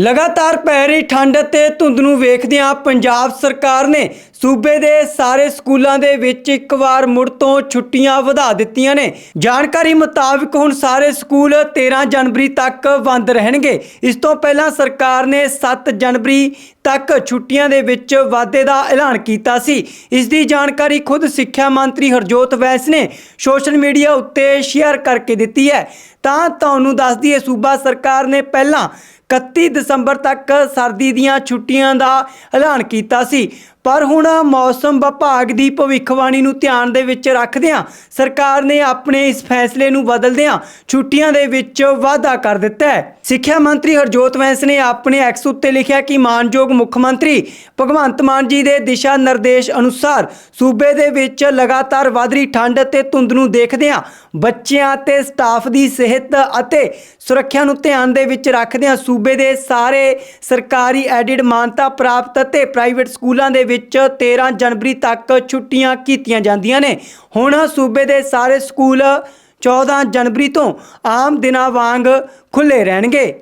ਲਗਾਤਾਰ ਪੈ ਰਹੀ ਠੰਡ ਅਤੇ ਧੁੰਦ ਨੂੰ ਵੇਖਦਿਆਂ ਪੰਜਾਬ ਸਰਕਾਰ ਨੇ ਸੂਬੇ ਦੇ ਸਾਰੇ ਸਕੂਲਾਂ ਦੇ ਵਿੱਚ ਇੱਕ ਵਾਰ ਮੁੜ ਤੋਂ ਛੁੱਟੀਆਂ ਵਧਾ ਦਿੱਤੀਆਂ ਨੇ। ਜਾਣਕਾਰੀ ਮੁਤਾਬਕ ਹੁਣ ਸਾਰੇ ਸਕੂਲ 13 ਜਨਵਰੀ ਤੱਕ ਬੰਦ ਰਹਿਣਗੇ। ਇਸ ਤੋਂ ਪਹਿਲਾਂ ਸਰਕਾਰ ਨੇ 7 ਜਨਵਰੀ ਤੱਕ ਛੁੱਟੀਆਂ ਦੇ ਵਿੱਚ ਵਾਧੇ ਦਾ ਐਲਾਨ ਕੀਤਾ ਸੀ। ਇਸ ਦੀ ਜਾਣਕਾਰੀ ਖੁਦ ਸਿੱਖਿਆ ਮੰਤਰੀ ਹਰਜੋਤ ਵੈਸ ਨੇ ਸੋਸ਼ਲ ਮੀਡੀਆ ਉੱਤੇ ਸ਼ੇਅਰ ਕਰਕੇ ਦਿੱਤੀ ਹੈ। ਤਾਂ ਤੁਹਾਨੂੰ ਦੱਸ ਦਈਏ, ਸੂਬਾ ਸਰਕਾਰ ਨੇ ਪਹਿਲਾਂ 31 ਦਸੰਬਰ ਤੱਕ ਸਰਦੀ ਦੀਆਂ ਛੁੱਟੀਆਂ ਦਾ ਐਲਾਨ ਕੀਤਾ ਸੀ। ਪਰ ਹੁਣ ਮੌਸਮ ਵਿਭਾਗ ਦੀ ਭਵਿੱਖਬਾਣੀ ਨੂੰ ਧਿਆਨ ਦੇ ਵਿੱਚ ਰੱਖਦਿਆਂ ਸਰਕਾਰ ਨੇ ਆਪਣੇ ਇਸ ਫੈਸਲੇ ਨੂੰ ਬਦਲਦਿਆਂ ਛੁੱਟੀਆਂ ਦੇ ਵਿੱਚ ਵਾਧਾ ਕਰ ਦਿੱਤਾ ਹੈ। ਸਿੱਖਿਆ ਮੰਤਰੀ ਹਰਜੋਤ ਵੈਂਸ ਨੇ ਆਪਣੇ ਐਕਸ ਉੱਤੇ ਲਿਖਿਆ ਕਿ ਮਾਨਯੋਗ ਮੁੱਖ ਮੰਤਰੀ ਭਗਵੰਤ ਮਾਨ ਜੀ ਦੇ ਦਿਸ਼ਾ ਨਿਰਦੇਸ਼ ਅਨੁਸਾਰ ਸੂਬੇ ਦੇ ਵਿੱਚ ਲਗਾਤਾਰ ਵਧ ਰਹੀ ਠੰਡ ਅਤੇ ਧੁੰਦ ਨੂੰ ਦੇਖਦਿਆਂ ਬੱਚਿਆਂ ਤੇ ਸਟਾਫ ਦੀ ਸਿਹਤ ਅਤੇ ਸੁਰੱਖਿਆ ਨੂੰ ਧਿਆਨ ਦੇ ਵਿੱਚ ਰੱਖਦਿਆਂ ਸੂਬੇ ਦੇ ਸਾਰੇ ਸਰਕਾਰੀ ਐਡਿਡ ਮਾਨਤਾ ਪ੍ਰਾਪਤ ਅਤੇ ਪ੍ਰਾਈਵੇਟ ਸਕੂਲਾਂ ਦੇ ਵਿੱਚ 13 ਜਨਵਰੀ ਤੱਕ ਛੁੱਟੀਆਂ ਕੀਤੀਆਂ ਜਾਂਦੀਆਂ ਨੇ। ਹੁਣ ਸੂਬੇ ਦੇ ਸਾਰੇ ਸਕੂਲ 14 ਜਨਵਰੀ ਤੋਂ ਆਮ ਦਿਨਾਂ ਵਾਂਗ ਖੁੱਲੇ ਰਹਿਣਗੇ।